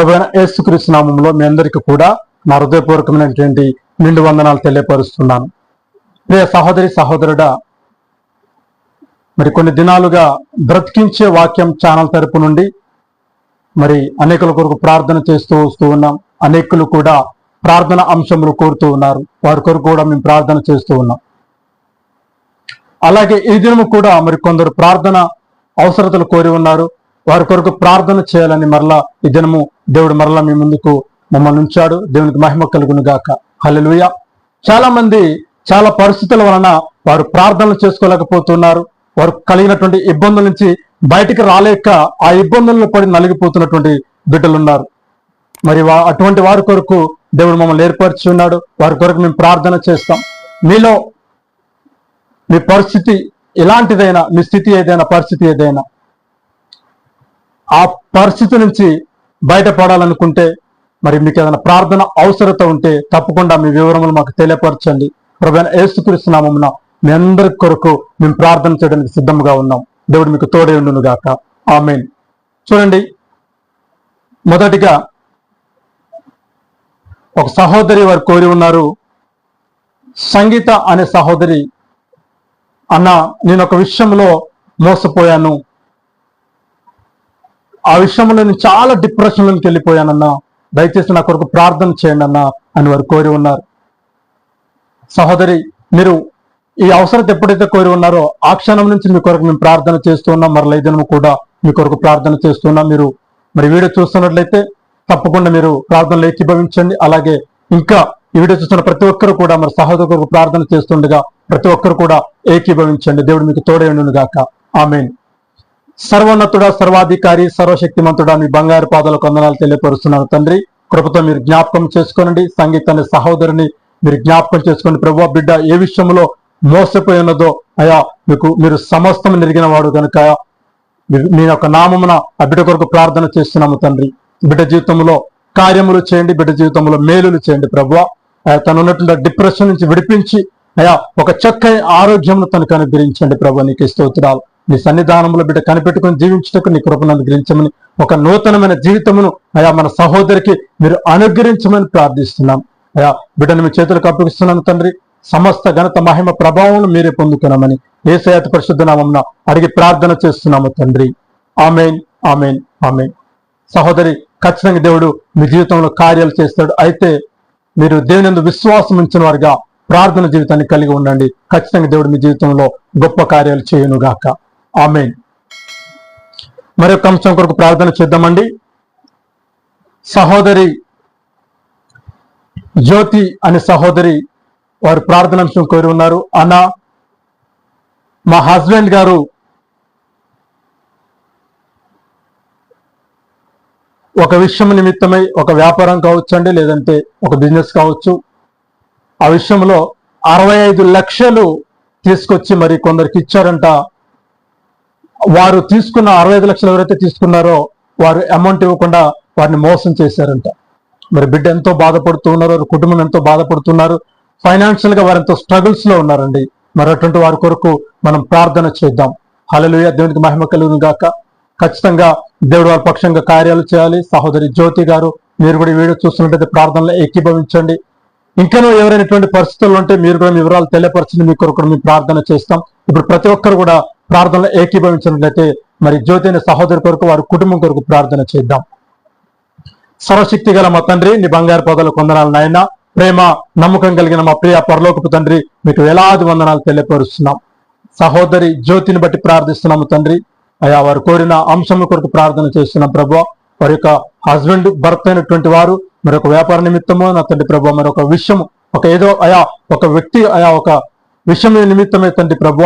ప్రభుత్వ యేసుక్రీస్తు నామంలో మీ అందరికీ కూడా నా హృదయపూర్వకమైనటువంటి నిండు వందనాలు తెలియపరుస్తున్నాను. ప్రియ సహోదరి సహోదరుడా మరి కొన్ని దినాలుగా బ్రతికించే వాక్యం ఛానల్ తరపు నుండి మరి అనేకుల కొరకు ప్రార్థన చేస్తూ వస్తూ ఉన్నాం. అనేకులు కూడా ప్రార్థన అంశములు కోరుతూ ఉన్నారు. వారి కొరకు కూడా మేము ప్రార్థన చేస్తూ ఉన్నాం. అలాగే ఈ దినము కూడా మరి కొందరు ప్రార్థన అవసరతలు కోరి ఉన్నారు. వారి కొరకు ప్రార్థన చేయాలని మరలా ఈ దినము దేవుడు మరలా మీ ముందుకు మమ్మల్ని ఉంచాడు. దేవునికి మహిమ కలుగును గాక. హలలుయ చాలా మంది చాలా పరిస్థితుల వలన వారు ప్రార్థనలు చేసుకోలేకపోతున్నారు. వారు కలిగినటువంటి ఇబ్బందుల నుంచి బయటికి రాలేక ఆ ఇబ్బందులను పడి నలిగిపోతున్నటువంటి బిడ్డలున్నారు. మరి వా- అటువంటి వారి కొరకు దేవుడు మమ్మల్ని ఏర్పరిచి ఉన్నాడు. వారి కొరకు మేము ప్రార్థన చేస్తాం. మీలో మీ పరిస్థితి ఎలాంటిదైనా మీ స్థితి ఏదైనా పరిస్థితి ఏదైనా ఆ పరిస్థితి నుంచి బయటపడాలనుకుంటే మరి మీకు ఏదైనా ప్రార్థన అవసరత ఉంటే తప్పకుండా మీ వివరములు మాకు తెలియపరచండి. ప్రభు ఏసుక్రీస్తు నామమున మీ అందరి కొరకు మేము ప్రార్థన చేయడానికి సిద్ధంగా ఉన్నాం. దేవుడు మీకు తోడే ఉండును గాక. ఆమెన్. చూడండి మొదటిగా ఒక సహోదరి వారు కోరి ఉన్నారు సంగీత అనే సహోదరి అన్న నేను ఒక విషయంలో మోసపోయాను ఆ విషయంలో నేను చాలా డిప్రెషన్లోకి వెళ్ళిపోయానన్న. దయచేసి నా కొరకు ప్రార్థన చేయండి అన్న అని వారు కోరి ఉన్నారు. సహోదరి మీరు ఈ అవసరం ఎప్పుడైతే కోరి ఉన్నారో ఆ క్షణం నుంచి మీ కొరకు మేము ప్రార్థన చేస్తూ ఉన్నాం. మరల కూడా మీ కొరకు ప్రార్థన చేస్తున్నాం మీరు మరి వీడియో చూస్తున్నట్లయితే తప్పకుండా మీరు ప్రార్థనలు ఏకీభవించండి. అలాగే ఇంకా ఈ వీడియో చూస్తున్న ప్రతి ఒక్కరు కూడా మరి సహోదరు కొరకు ప్రార్థన చేస్తుండగా ప్రతి ఒక్కరు కూడా ఏకీభవించండి. దేవుడు మీకు తోడే ఉండును గాక ఆమెన్. సర్వోన్నతుడా సర్వాధికారి సర్వశక్తిమంతుడా మీ బంగారు పాదాల కొందనాలు తెలియపరుస్తున్నాను తండ్రి. కృపతో మీరు జ్ఞాపకం చేసుకోనండి. సంగీతాన్ని సహోదరుని మీరు జ్ఞాపకం చేసుకోండి. ప్రభు బిడ్డ ఏ విషయంలో మోసపోయి ఉన్నదో అయా మీకు మీరు సమస్తం నిరిగిన వాడు కనుక మీ- మీ యొక్క నామమున ఆ బిడ్డ కొరకు ప్రార్థన చేస్తున్నాము తండ్రి. బిడ్డ జీవితంలో కార్యములు చేయండి. బిడ్డ జీవితంలో మేలులు చేయండి ప్రభు. తను ఉన్నటువంటి డిప్రెషన్ నుంచి విడిపించి అయా ఒక చక్కని ఆరోగ్యమును తనకు అనుగ్రహించండి ప్రభు. నీకు స్తోత్రాలు. నీ సన్నిధానంలో బిడ్డ కనిపెట్టుకుని జీవించటకు నీ కృపను అనుగ్రహించమని ఒక నూతనమైన జీవితమును అయా మన సహోదరికి మీరు అనుగ్రహించమని ప్రార్థిస్తున్నాం. అయా బిడ్డను మీ చేతులకు అప్పగిస్తున్నాను తండ్రి. సమస్త ఘనత మహిమ ప్రభావం మీరే పొందుకున్నామని ఏసయాత పరిశుద్ధ నామం అడిగి ప్రార్థన చేస్తున్నాము తండ్రి. Amen amen amen. సహోదరి ఖచ్చితంగా దేవుడు మీ జీవితంలో కార్యాలు చేస్తాడు. అయితే మీరు దేవుని విశ్వాసం ఉంచిన వారిగా ప్రార్థన జీవితాన్ని కలిగి ఉండండి. ఖచ్చితంగా దేవుడు మీ జీవితంలో గొప్ప కార్యాలు చేయనుగాక. ఆమెన్. మరొక అంశం కొరకు ప్రార్థన చేద్దామండి. సహోదరి జ్యోతి అనే సహోదరి వారు ప్రార్థన అంశం కోరి ఉన్నారు. అన్న మా హస్బెండ్ గారు ఒక విషయం నిమిత్తమై ఒక వ్యాపారం కావచ్చండి లేదంటే ఒక బిజినెస్ కావచ్చు. ఆ విషయంలో అరవై ఐదు లక్షలు తీసుకొచ్చి మరి కొందరికి ఇచ్చారంట. వారు తీసుకున్న అరవై ఐదు లక్షలు ఎవరైతే తీసుకున్నారో వారు అమౌంట్ ఇవ్వకుండా వారిని మోసం చేశారంట. మరి బిడ్డ ఎంతో బాధపడుతూ ఉన్నారు వారి కుటుంబం ఎంతో బాధపడుతున్నారు ఫైనాన్షియల్గా వారు ఎంతో స్ట్రగుల్స్లో ఉన్నారండి. మరి అటువంటి వారి కొరకు మనం ప్రార్థన చేద్దాం. హలలుయ దేవునికి మహిమ కలుగును గాక. ఖచ్చితంగా దేవుడు వారి పక్షంగా కార్యాలు చేయాలి. సహోదరి జ్యోతి గారు మీరు కూడా వీడియో చూస్తున్నట్టయితే ప్రార్థనలో ఏకీభవించండి. ఇంకనూ ఎవరైనటువంటి పరిస్థితులు ఉంటే మీరు కూడా వివరాలు తెలియపరచండి. మీ కొరకు మేము ప్రార్థన చేస్తాం. ఇప్పుడు ప్రతి ఒక్కరు కూడా ప్రార్థనలో ఏకీభవించినట్లయితే మరి జ్యోతిని సహోదరి కొరకు వారి కుటుంబం కొరకు ప్రార్థన చేద్దాం. సర్వశక్తి గల మా తండ్రి నీ బంగారు పొదలు కొందనాలు నాయన ప్రేమ నమ్మకం కలిగిన మా ప్రియ పరలోకపు తండ్రి మీకు వేలాది వందనాలు తెలియపరుస్తున్నాం. సహోదరి జ్యోతిని బట్టి ప్రార్థిస్తున్నాము తండ్రి. అయా వారు కోరిన అంశం కొరకు ప్రార్థన చేస్తున్నాం ప్రభు. వారి యొక్క హస్బెండ్ భర్త అయినటువంటి వారు మరి ఒక వ్యాపార నిమిత్తము నా తండ్రి ప్రభు మరి ఒక విషయం ఒక ఏదో అయా ఒక వ్యక్తి అయా ఒక విషయం నిమిత్తమే తండ్రి ప్రభు.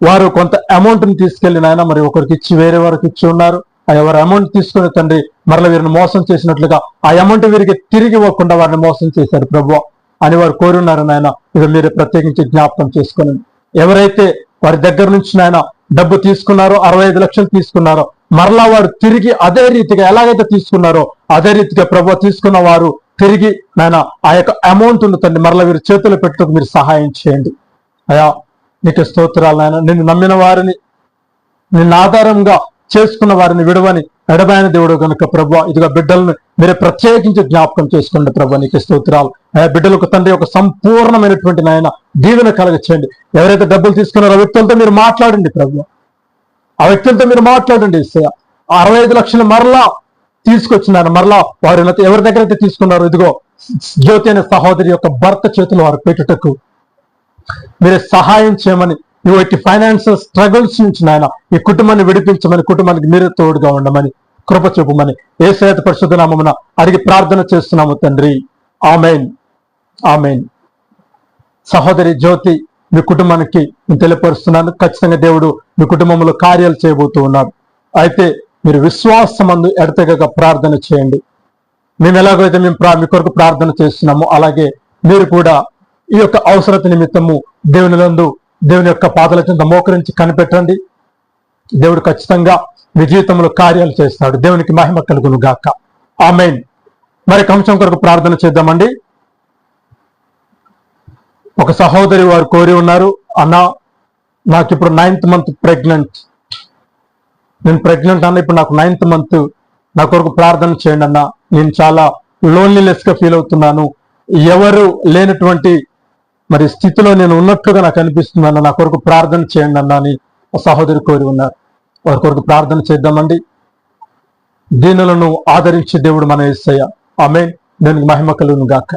వారు కొంత అమౌంట్ని తీసుకెళ్ళి నాయన మరి ఒకరికి ఇచ్చి వేరే వారికి ఇచ్చి ఉన్నారు. ఆ ఎవరు అమౌంట్ తీసుకుని తండ్రి మరల వీరిని మోసం చేసినట్లుగా ఆ అమౌంట్ వీరికి తిరిగి ఇవ్వకుండా వారిని మోసం చేశారు ప్రభు. అని వారు కోరి ఉన్నారు నాయన. ఇది మీరు ప్రత్యేకించి జ్ఞాపకం చేసుకుని ఎవరైతే వారి దగ్గర నుంచి నాయన డబ్బు తీసుకున్నారో అరవై ఐదు లక్షలు తీసుకున్నారో మరలా వారు తిరిగి అదే రీతిగా ఎలాగైతే తీసుకున్నారో అదే రీతిగా ప్రభు తీసుకున్న వారు తిరిగి నాయన ఆ యొక్క అమౌంట్ ఉంది తండ్రి మరలా వీరి చేతులు పెట్టుకు మీరు సహాయం చేయండి. అయా నీకు స్తోత్రాలు నాయన. నిన్ను నమ్మిన వారిని నిన్న ఆధారంగా చేసుకున్న వారిని విడవని ఎడబాయన దేవుడు కనుక ప్రభు ఇదిగా బిడ్డలను మీరే ప్రత్యేకించి జ్ఞాపకం చేసుకోండి ప్రభు నీకు స్తోత్రాలు. ఆ బిడ్డలకు తండ్రి ఒక సంపూర్ణమైనటువంటి నాయన దీవెన కలగచ్చేయండి ఎవరైతే డబ్బులు తీసుకున్నారో వ్యక్తులతో మీరు మాట్లాడండి ప్రభు ఆ వ్యక్తులతో మీరు మాట్లాడండి యేసయ్య. అరవై ఐదు లక్షలు మరలా తీసుకొచ్చినారు. మరలా వారు ఎవరి దగ్గర అయితే తీసుకున్నారో ఇదిగో జ్యోతి అనే సహోదరి యొక్క భర్త చేతులు వారు పెట్టుటకు మీరు సహాయం చేయమని ఇవి ఫైనాన్షియల్ స్ట్రగుల్స్ నుంచి నాయన ఈ కుటుంబాన్ని విడిపించమని కుటుంబానికి మీరే తోడుగా ఉండమని కృప చూపమని ఏ సేత పరిశుద్ధ అడిగి ప్రార్థన చేస్తున్నాము తండ్రి. ఆమెన్. ఆమెన్. సహోదరి జ్యోతి మీ కుటుంబానికి నేను తెలియపరుస్తున్నాను. ఖచ్చితంగా దేవుడు మీ కుటుంబంలో కార్యాలు చేయబోతూ ఉన్నాడు. అయితే మీరు విశ్వాసమందు ఎడతెగక ప్రార్థన చేయండి. మేము ఎలాగైతే మేము మీ కొరకు ప్రార్థన చేస్తున్నామో అలాగే మీరు కూడా ఈ యొక్క అవసరత నిమిత్తము దేవుని నందు దేవుని యొక్క పాదల చింత మోకరించి కనిపెట్టండి. దేవుడు ఖచ్చితంగా మీ జీవితంలో కార్యాలు చేస్తాడు. దేవునికి మహిమ కలుగును గాక. ఆమెన్. మరి ఒక అంశం కొరకు ప్రార్థన చేద్దామండి. ఒక సహోదరి వారు కోరి ఉన్నారు అన్న నాకు ఇప్పుడు నైన్త్ మంత్ ప్రెగ్నెంట్ నేను ప్రెగ్నెంట్ అన్న ఇప్పుడు నాకు నైన్త్ మంత్ నా కొరకు ప్రార్థన చేయండి అన్న. నేను చాలా లోన్లీనెస్గా ఫీల్ అవుతున్నాను. ఎవరు లేనటువంటి మరి స్థితిలో నేను ఉన్నట్లుగా నాకు అనిపిస్తుంది అన్న నా కొరకు ప్రార్థన చేయండి అన్న అని ఒక సహోదరి కోరి ఉన్నారు. వారి కొరకు ప్రార్థన చేద్దామండి. దీనులను ఆదరించే దేవుడు మన ఏసయ్య. ఆమె నేను మహిమ కలుగును గాక.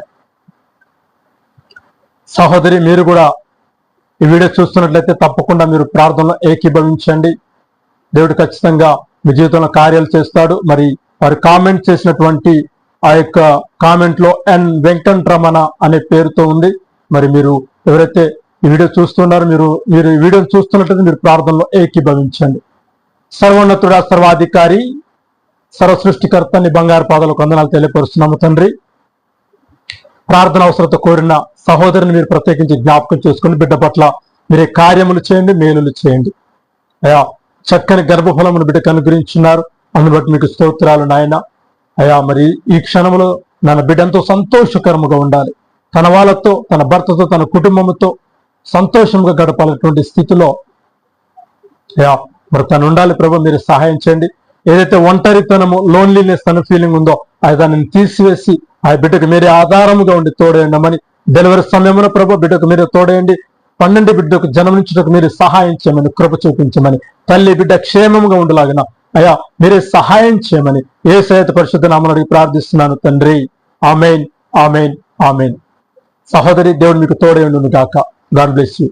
సహోదరి మీరు కూడా ఈ వీడియో చూస్తున్నట్లయితే తప్పకుండా మీరు ప్రార్థనలో ఏకీభవించండి. దేవుడు ఖచ్చితంగా మీ జీవితంలో కార్యాలు చేస్తాడు. మరి వారు కామెంట్ చేసినటువంటి ఆ యొక్క కామెంట్లో ఎన్ వెంకటరమణ అనే పేరుతో ఉంది. మరి మీరు ఎవరైతే ఈ వీడియో చూస్తున్నారో మీరు మీరు ఈ వీడియో చూస్తున్నట్లయితే మీరు ప్రార్థనలో ఏకీభవించండి. సర్వోన్నతుడ సర్వాధికారి సర్వసృష్టికర్త నీ బంగారు పాదాలకు వందనాలు తెలియపరుస్తున్నాము తండ్రి. ప్రార్థన అవసరత కోరిన సహోదరుని మీరు ప్రత్యేకించి జ్ఞాపకం చేసుకుని బిడ్డ పట్ల మీరే కార్యములు చేయండి మేలులు చేయండి. అయా చక్కని గర్భఫలమును బిడ్డకు అనుగ్రహించున్నారు. అందుని బట్టి మీకు స్తోత్రాలు నాయన. అయా మరి ఈ క్షణంలో నన్న బిడ్డంతో సంతోషకరముగా ఉండాలి. తన వాళ్ళతో తన భర్తతో తన కుటుంబంతో సంతోషంగా గడపాలన్నటువంటి స్థితిలో యా మరి తను ఉండాలి ప్రభు మీరు సహాయం చేయండి. ఏదైతే ఒంటరితనము లోన్లీనెస్ అనే ఫీలింగ్ ఉందో అది దానిని తీసివేసి ఆ బిడ్డకు మీరే ఆధారముగా ఉండి తోడేయండమని డెలివరీ సమయంలో ప్రభు బిడ్డకు మీరే తోడేయండి పన్నెండు బిడ్డకు జన్మనించుటకు మీరు సహాయం చేయమని కృప చూపించమని తల్లి బిడ్డ క్షేమంగా ఉండలాగిన అయ్యా మీరే సహాయం చేయమని ఏ సహిత పరిశుద్ధ నామని అడిగి ప్రార్థిస్తున్నాను తండ్రి. Amen amen amen. సహోదరి దేవుడు మీకు తోడేయండును గాక. గాడ్ బ్లెస్ యూ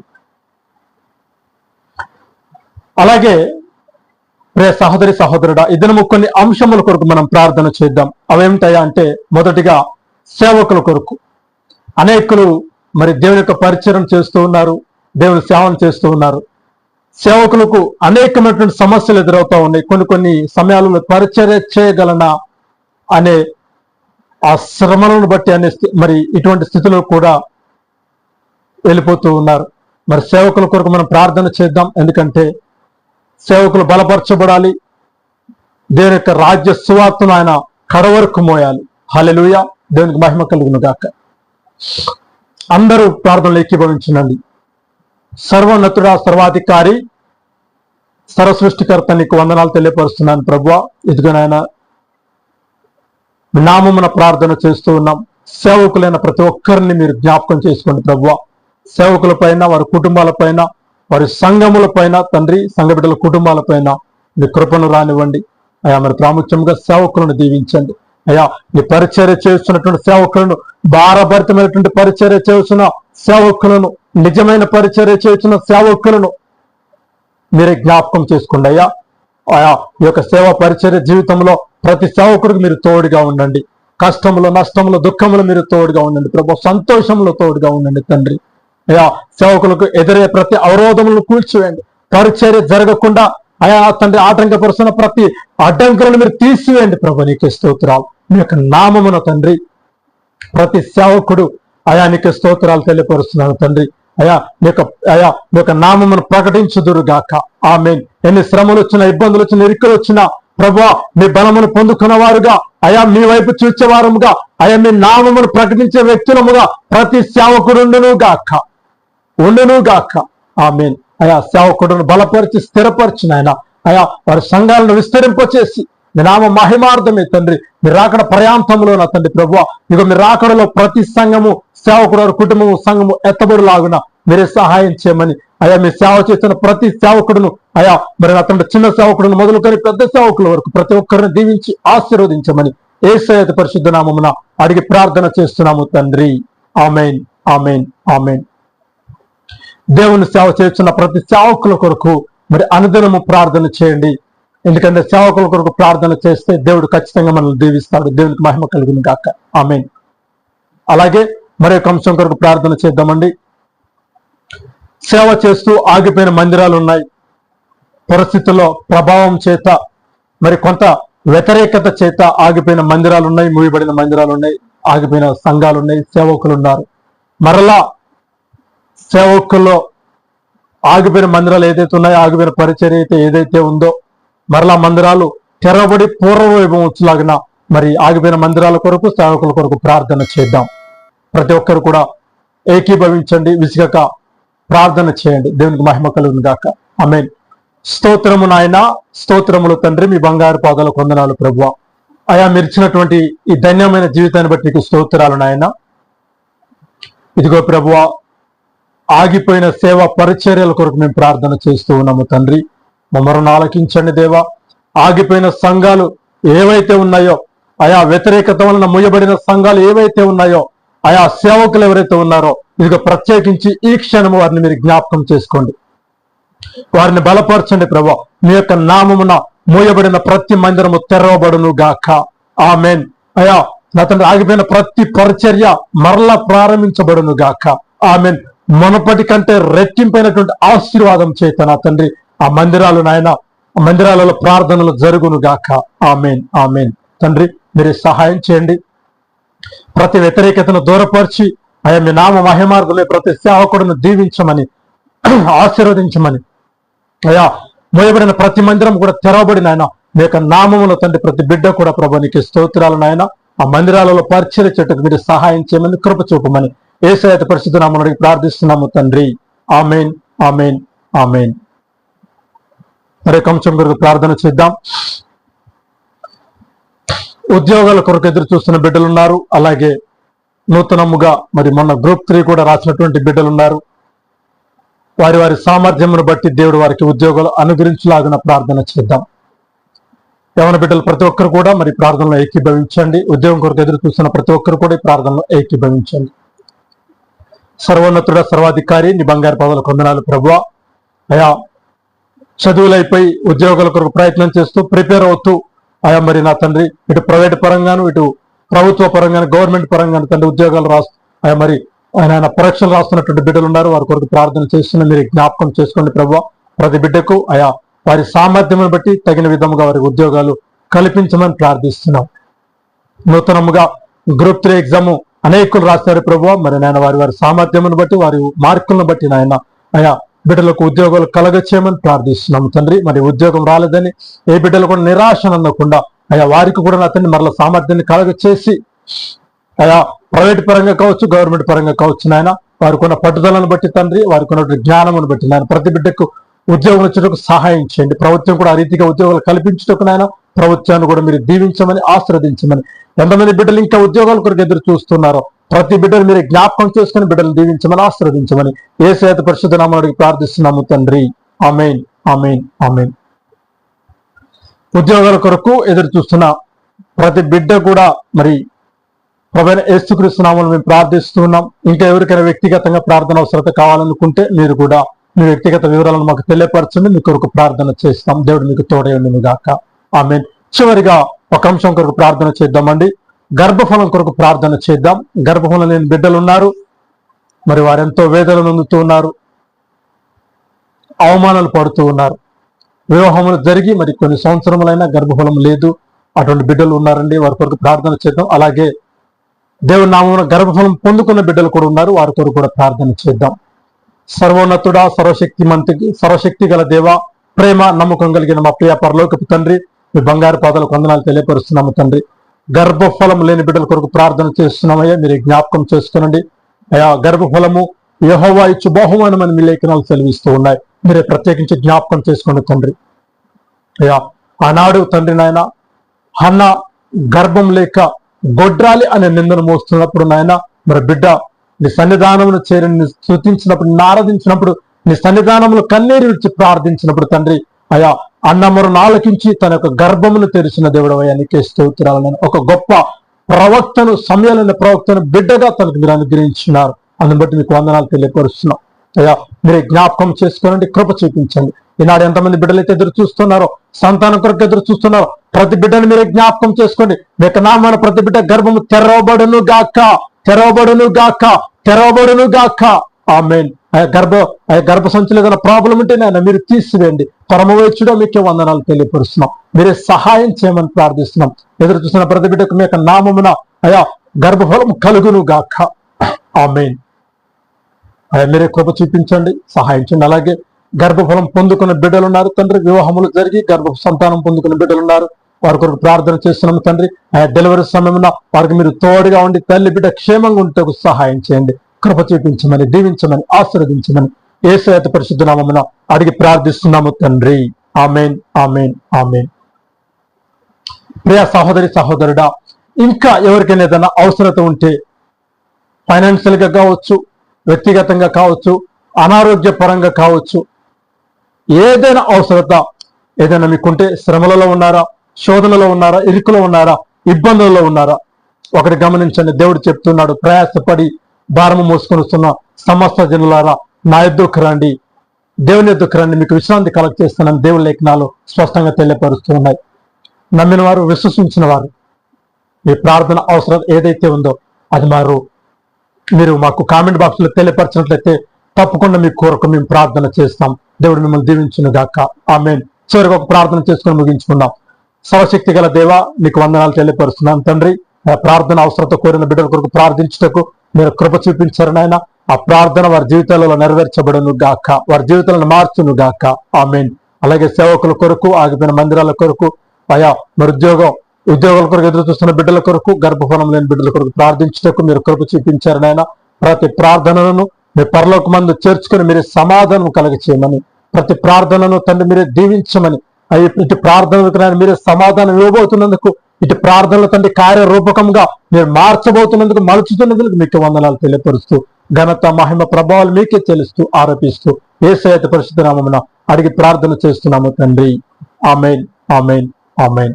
అలాగే ప్రే సహోదరి సహోదరుడా ఇద్దరు కొన్ని అంశముల కొరకు మనం ప్రార్థన చేద్దాం. అవేమిటాయా అంటే మొదటిగా సేవకుల కొరకు. అనేకులు మరి దేవుని యొక్క పరిచయం చేస్తూ ఉన్నారు దేవుని సేవను చేస్తూ ఉన్నారు. సేవకులకు అనేకమైనటువంటి సమస్యలు ఎదురవుతూ ఉన్నాయి. కొన్ని కొన్ని సమయాలలో పరిచర్య చేయగలనా అనే ఆ శ్రమలను బట్టి అనే మరి ఇటువంటి స్థితిలో కూడా వెళ్ళిపోతూ ఉన్నారు. మరి సేవకుల కొరకు మనం ప్రార్థన చేద్దాం. ఎందుకంటే సేవకులు బలపరచబడాలి. దేవుని యొక్క రాజ్య సువార్తను ఆయన కడవరకు మోయాలి. హలెలుయ దేవునికి మహిమ కలుగును గాక. అందరూ ప్రార్థనలు ఏకీభవించండి. సర్వోన్నతుడా సర్వాధికారి సర్వసృష్టికర్త నీకు వందనాలు తెలియపరుస్తున్నాను ప్రభు ఇదిగో నాయన నామమున ప్రార్థన చేస్తూ ఉన్నాం. సేవకులైన ప్రతి ఒక్కరిని మీరు జ్ఞాపకం చేసుకోండి ప్రభు సేవకుల పైన వారి కుటుంబాల పైన వారి సంఘముల పైన తండ్రి సంఘ బిడ్డల కుటుంబాల పైన మీ కృపను రానివ్వండి. అయా మరి ప్రాముఖ్యంగా సేవకులను దీవించండి. అయ్యా ఈ పరిచర్య చేస్తున్నటువంటి సేవకులను భారభరితమైనటువంటి పరిచర్య చేస్తున్న సేవకులను నిజమైన పరిచర్య చేస్తున్న సేవకులను మీరే జ్ఞాపకం చేసుకోండి. అయ్యా ఆయా ఈ యొక్క సేవ పరిచర్య జీవితంలో ప్రతి సేవకుడికి మీరు తోడుగా ఉండండి. కష్టములో నష్టములో దుఃఖములో మీరు తోడుగా ఉండండి. ప్రభు సంతోషంలో తోడుగా ఉండండి తండ్రి. అయా సేవకులకు ఎదురయ్యే ప్రతి అవరోధములను కూల్చివేయండి. పరిచర్య జరగకుండా అయా తండ్రి ఆటంకపరుస్తున్న ప్రతి అడ్డంకులను మీరు తీసివేయండి. ప్రభు నీకు స్తోత్రాలు. మీ యొక్క నామమున తండ్రి ప్రతి సేవకుడు అయా నీకు స్తోత్రాలు తెలియపరుస్తున్నాను తండ్రి. అయా మీ యొక్క అయా మీ యొక్క నామమును ప్రకటించుదురుగాక. ఆమె ఎన్ని శ్రమలు వచ్చినా ఇబ్బందులు వచ్చినా ఇరుకులు వచ్చినా ప్రభా మీ బలమును పొందుకున్న వారుగా అయా మీ వైపు చూచేవారముగా అయా మీ నామమును ప్రకటించే వ్యక్తులముగా ప్రతి సేవకుడును గాక. ఉండును గాక. ఆమెన్. అయా సేవకుడును బలపరిచి స్థిరపరిచిన ఆయన అయా వారి సంఘాలను విస్తరింపచేసి మీ నామ మహిమార్థమే తండ్రి. మీ రాకడ ప్రయాంతంలో నా తండ్రి ప్రభు ఇక మీ రాకడలో ప్రతి సంఘము సేవకుడు కుటుంబము సంఘము ఎత్తబడులాగున మీరే సహాయం చేయమని. అయా మీ సేవ చేస్తున్న ప్రతి సేవకుడును అయా మరి అతను చిన్న సేవకుడును మొదలుకొని పెద్ద సేవకుల వరకు ప్రతి ఒక్కరిని దీవించి ఆశీర్వదించమని ఏసయత పరిశుద్ధ నామమున అడిగి ప్రార్థన చేస్తున్నాము తండ్రి. Amen amen amen. దేవుని సేవ చేస్తున్న ప్రతి సేవకుల కొరకు మరి అనుదినము ప్రార్థన చేయండి. ఎందుకంటే సేవకుల కొరకు ప్రార్థన చేస్తే దేవుడు ఖచ్చితంగా మనల్ని దీవిస్తాడు. దేవునికి మహిమ కలుగును కాక ఆమెన్. అలాగే మరొక అంశం కొరకు ప్రార్థన చేద్దామండి. సేవ చేస్తూ ఆగిపోయిన మందిరాలు ఉన్నాయి. పరిస్థితుల్లో ప్రభావం చేత మరి కొంత వ్యతిరేకత చేత ఆగిపోయిన మందిరాలు ఉన్నాయి మూయబడిన మందిరాలు ఉన్నాయి ఆగిపోయిన సంఘాలు ఉన్నాయి సేవకులు ఉన్నారు. మరలా సేవకుల్లో ఆగిపోయిన మందిరాలు ఏదైతే ఉన్నాయో ఆగిపోయిన పరిచర్య అయితే ఏదైతే ఉందో మరలా మందిరాలు తెరవబడి పూర్వవైభవం వచ్చేలాగిన మరి ఆగిపోయిన మందిరాల కొరకు సేవకుల కొరకు ప్రార్థన చేద్దాం. ప్రతి ఒక్కరు కూడా ఏకీభవించండి విసిగక ప్రార్థన చేయండి. దేవునికి మహిమ కలుగును గాక. ఆమె స్తోత్రము నాయన స్తోత్రములు తండ్రి మీ బంగారు పాదాల కొందనాలు ప్రభు అయా మీరు ఇచ్చినటువంటి ఈ ధన్యమైన జీవితాన్ని బట్టి నీకు స్తోత్రాలు నాయన. ఇదిగో ప్రభువ ఆగిపోయిన సేవ పరిచర్యల కొరకు మేము ప్రార్థన చేస్తూ ఉన్నాము తండ్రి. మమ్మల్ని ఆలకించండి దేవా. ఆగిపోయిన సంఘాలు ఏవైతే ఉన్నాయో ఆయా వ్యతిరేకత వలన ముయ్యబడిన సంఘాలు ఏవైతే ఉన్నాయో ఆయా సేవకులు ఎవరైతే ఉన్నారో ఇదిగో ప్రత్యేకించి ఈ క్షణము వారిని మీరు జ్ఞాపకం చేసుకోండి. వారిని బలపరచండి ప్రభా. మీ యొక్క నామమున మూయబడిన ప్రతి మందిరము తెరవబడును గాక ఆమెన్. అయా నా తండ్రి ఆగిపోయిన ప్రతి పరిచర్య మరలా ప్రారంభించబడును గాక ఆమెన్. మునపటి కంటే రెట్టింపైనటువంటి ఆశీర్వాదం చేత నా తండ్రి ఆ మందిరాలు నాయన మందిరాలలో ప్రార్థనలు జరుగును గాక ఆమెన్. ఆమెన్. తండ్రి మీరు సహాయం చేయండి. ప్రతి వ్యతిరేకతను దూరపరిచి అయ్యా మీ నామ మహిమార్గులే ప్రతి సేవకుడును దీవించమని ఆశీర్వదించమని. అయ్యా మోయబడిన ప్రతి మందిరం కూడా తెరవబడిన ఆయన మీ యొక్క నామములో తండ్రి ప్రతి బిడ్డ కూడా ప్రభు నీకు స్తోత్రాలు నాయన. ఆ మందిరాలలో పరిచయ చెట్టుకు మీరు సహాయం చేయమని కృప చూపమని. ఏసైత పరిశుద్ధ నామని ప్రార్థిస్తున్నాము తండ్రి. Amen amen amen. మరి కొంచెం కొరకు ప్రార్థన చేద్దాం. ఉద్యోగాల కొరకు ఎదురు చూస్తున్న బిడ్డలు ఉన్నారు. అలాగే నూతనముగా మరి మొన్న గ్రూప్ త్రీ కూడా రాసినటువంటి బిడ్డలు ఉన్నారు వారి వారి సామర్థ్యమును బట్టి దేవుడు వారికి ఉద్యోగాలు అనుగ్రహించలాగిన ప్రార్థన చేద్దాం. యవన బిడ్డలు ప్రతి ఒక్కరు కూడా మరి ప్రార్థనలో ఏకీభవించండి. ఉద్యోగం కొరకు ఎదురు చూస్తున్న ప్రతి ఒక్కరు కూడా ఈ ప్రార్థనలో ఏకీభవించండి. సర్వోన్నతుడ సర్వాధికారి నీ బంగారు పదవుల కొందనాలు ప్రభు అయా చదువులైపోయి ఉద్యోగాల కొరకు ప్రయత్నం చేస్తూ ప్రిపేర్ అవుతూ ఆయా మరి నా తండ్రి ఇటు ప్రైవేట్ పరంగాను ఇటు ప్రభుత్వ పరంగా గవర్నమెంట్ పరంగా తండ్రి ఉద్యోగాలు రాస్తూ మరి ఆయన ఆయన పరీక్షలు రాస్తున్నటువంటి బిడ్డలు ఉన్నారు. వారి కొరకు ప్రార్థన చేస్తున్న మీరు జ్ఞాపకం చేసుకోండి ప్రభు. ప్రతి బిడ్డకు ఆయా వారి సామర్థ్యమును బట్టి తగిన విధముగా వారికి ఉద్యోగాలు కల్పించమని ప్రార్థిస్తున్నాం. నూతనముగా గ్రూప్ త్రీ ఎగ్జామ్ అనేకులు రాస్తారు ప్రభు. మరి నాయన వారి వారి సామర్థ్యమును బట్టి వారి మార్కులను బట్టి నాయన ఆయా బిడ్డలకు ఉద్యోగాలు కలగచేయమని ప్రార్థిస్తున్నాం తండ్రి. మరి ఉద్యోగం రాలేదని ఏ బిడ్డలు కూడా నిరాశ అందకుండా అయ్యా వారికి కూడా నా తండ్రి మరల సామర్థ్యాన్ని కలగ చేసి అయా ప్రైవేట్ పరంగా కావచ్చు గవర్నమెంట్ పరంగా కావచ్చు నాయన వారికి ఉన్న పట్టుదలను బట్టి తండ్రి వారికి ఉన్నటువంటి జ్ఞానమును బట్టి నాయన ప్రతి బిడ్డకు ఉద్యోగం వచ్చేటకు సహాయం చేయండి. ప్రభుత్వం కూడా ఆ రీతిగా ఉద్యోగాలు కల్పించటకు నాయన ప్రభుత్వాన్ని కూడా మీరు దీవించమని ఆశ్రదించమని ఎంతమంది బిడ్డలు ఇంకా ఉద్యోగాల కొరకు ఎదురు చూస్తున్నారో ప్రతి బిడ్డలు మీరు జ్ఞాపకం చేసుకుని బిడ్డలు దీవించమని ఆశ్రదించమని ఏ సేత పరిశుద్ధ నామానికి ప్రార్థిస్తున్నాము తండ్రి. Amen amen amen. ఉద్యోగాల కొరకు ఎదురు చూస్తున్న ప్రతి బిడ్డ కూడా మరి ప్రభైన ఏసుక్రీస్తునామని మేము ప్రార్థిస్తున్నాం ఇంకా ఎవరికైనా వ్యక్తిగతంగా ప్రార్థన అవసరత కావాలనుకుంటే మీరు కూడా మీ వ్యక్తిగత వివరాలను మాకు తెలియపరచండి. మీ కొరకు ప్రార్థన చేస్తాం. దేవుడు మీకు తోడేయండి గాక. ఆమె చివరిగా ఒక అంశం కొరకు ప్రార్థన చేద్దామండి. గర్భఫలం కొరకు ప్రార్థన చేద్దాం. గర్భఫలం లేని బిడ్డలు ఉన్నారు మరి వారెంతో వేదన నొందుతూ ఉన్నారు. అవమానాలు పడుతూ ఉన్నారు. వివాహములు జరిగి మరి కొన్ని సంవత్సరములైనా గర్భఫలం లేదు. అటువంటి బిడ్డలు ఉన్నారండి. వారి కొరకు ప్రార్థన చేద్దాం. అలాగే దేవుని నామమున గర్భఫలం పొందుకున్న బిడ్డలు కూడా ఉన్నారు. వారి కొరకు కూడా ప్రార్థన చేద్దాం. సర్వోన్నతుడా సర్వశక్తి మంత్రి సర్వశక్తి గల దేవ ప్రేమ నమ్మకం కలిగిన మా ప్రియ పరలోకపు తండ్రి మీ బంగారు పాదాల కొందనాలు తెలియపరుస్తున్నాము తండ్రి. గర్భఫలం లేని బిడ్డల కొరకు ప్రార్థన చేస్తున్నామయ్యా. మీరు జ్ఞాపకం చేసుకునండి. అయా గర్భఫలము యహోవా ఇచ్చు బహుమానమని మీ లేఖనాలు సెలవిస్తూ ఉన్నాయి. మీరే ప్రత్యేకించి జ్ఞాపకం చేసుకోండి తండ్రి. అయ్యా ఆనాడు తండ్రి నాయన అన్న గర్భం లేక గొడ్రాలి అనే నిందను మోస్తున్నప్పుడు నాయన మరి బిడ్డ నీ సన్నిధానమును చేరి స్థుతించినప్పుడు స్తుతించినప్పుడు ఆరాధించినప్పుడు నీ సన్నిధానములు కన్నీరు విడిచి ప్రార్థించినప్పుడు తండ్రి అయా అన్నమరు ఆలకించి తన యొక్క గర్భమును తెరిచిన దేవుడు అయ్యా నీకే స్తోత్రాలను ఒక గొప్ప ప్రవక్తను సమయాలైన ప్రవక్తను బిడ్డగా తనకు మీరు అనుగ్రహించినారు. అందుని బట్టి మీకు వందనాలు తెలియపరుస్తున్నాం. అయ్యా మీరు జ్ఞాపకం చేసుకోనండి కృప చూపించండి. ఈనాడు ఎంతమంది బిడ్డలైతే ఎదురు చూస్తున్నారో సంతానం కొరకు ఎదురు చూస్తున్నారో ప్రతి బిడ్డను మీరే జ్ఞాపకం చేసుకోండి. మీ యొక్క ప్రతి బిడ్డ గర్భము తెరవబడును గాక తెరవబడును గాక తెరవబడును గాక. ఆ మెయిన్ గర్భ ఆ గర్భ సంచులు ఏదైనా ప్రాబ్లం ఉంటే నేను మీరు తీసివేయండి. పరమవేచ్చుడో మీకే వందనాలు తెలియపరుస్తున్నాం. మీరే సహాయం చేయమని ప్రార్థిస్తున్నాం. ఎదురు చూసిన ప్రతి బిడ్డకు మీ యొక్క నామమున అయా గర్భఫలం కలుగును గాక. ఆ మెయిన్ మీరే కృప చూపించండి సహాయం చేయండి. అలాగే గర్భఫలం పొందుకున్న బిడ్డలు ఉన్నారు తండ్రి వివాహములు జరిగి గర్భ సంతానం పొందుకున్న బిడ్డలు ఉన్నారు వారి కొరకు ప్రార్థన చేస్తున్నాము తండ్రి. డెలివరీ సమయంలో వారికి మీరు తోడుగా ఉండి తల్లి బిడ్డ క్షేమంగా ఉంటే సహాయం చేయండి. కృప చూపించమని దీవించమని ఆశీర్వదించమని ఏసేత పరిశుద్ధ నామమున అడిగి ప్రార్థిస్తున్నాము తండ్రి. Amen amen amen. ప్రియ సహోదరి సహోదరుడా ఇంకా ఎవరికైనా ఏదైనా అవసరత ఉంటే ఫైనాన్షియల్గా కావచ్చు వ్యక్తిగతంగా కావచ్చు అనారోగ్య పరంగా కావచ్చు ఏదైనా అవసరత ఏదైనా మీకుంటే శ్రమలలో ఉన్నారా శోధనలో ఉన్నారా ఇరుకులో ఉన్నారా ఇబ్బందులలో ఉన్నారా ఒకటి గమనించండి. దేవుడు చెప్తున్నాడు ప్రయాసపడి భారము మోసుకొని వస్తున్న సమస్త జనులారా నా ఎద్దుకు రండి. దేవుని ఎద్దుకు రండి. మీకు విశ్రాంతి కలెక్ట్ చేస్తున్నాను దేవుని లేఖనాలు స్పష్టంగా తెలియపరుస్తూ ఉన్నాయి. నమ్మిన వారు విశ్వసించిన వారు మీ ప్రార్థన అవసరం ఏదైతే ఉందో అది మారు. మీరు మాకు కామెంట్ బాక్స్లో తెలియపరిచినట్లయితే తప్పకుండా మీ కోరకు మేము ప్రార్థన చేస్తాం. దేవుడు మిమ్మల్ని దీవించును గాక. ఆమె చివరికి ఒక ప్రార్థన చేసుకుని ముగించుకుందాం. సర్వశక్తి గల దేవ మీకు వందనాలు తెలియపరుస్తున్నాను తండ్రి. ఆ ప్రార్థన అవసరత కోరిన బిడ్డల కొరకు ప్రార్థించుటకు మీరు కృప చూపించారు నాయన. ఆ ప్రార్థన వారి జీవితాలలో నెరవేర్చబడును గాక. వారి జీవితాలను మార్చును గాక. ఆమెన్ అలాగే సేవకుల కొరకు ఆగిపోయిన మందిరాల కొరకు అయా మరి ఉద్యోగం ఉద్యోగాల కొరకు ఎదురు చూస్తున్న బిడ్డల కొరకు గర్భఫలం లేని బిడ్డల కొరకు ప్రార్థించుటకు మీరు కృప చూపించారు నాయన. ప్రతి ప్రార్థనలను మీ పరలోక మందు చేర్చుకొని మీరు సమాధానం కలగ చేయమని ప్రతి ప్రార్థనను తండ్రి మీరే దీవించమని ఇటు ప్రార్థనలకు నాయన మీరే సమాధానం ఇవ్వబోతున్నందుకు ఇటు ప్రార్థనల తండ్రి కార్యరూపకంగా మీరు మార్చబోతున్నందుకు మలుచుతున్నందుకు మీకు వందనాలు తెలియపరుస్తూ ఘనత మహిమ ప్రభావాలు మీకే తెలుస్తూ ఆరోపిస్తూ ఏ సహిత పరిశుద్ధ నామమున అడిగి ప్రార్థన చేస్తున్నాము తండ్రి. Amen amen amen.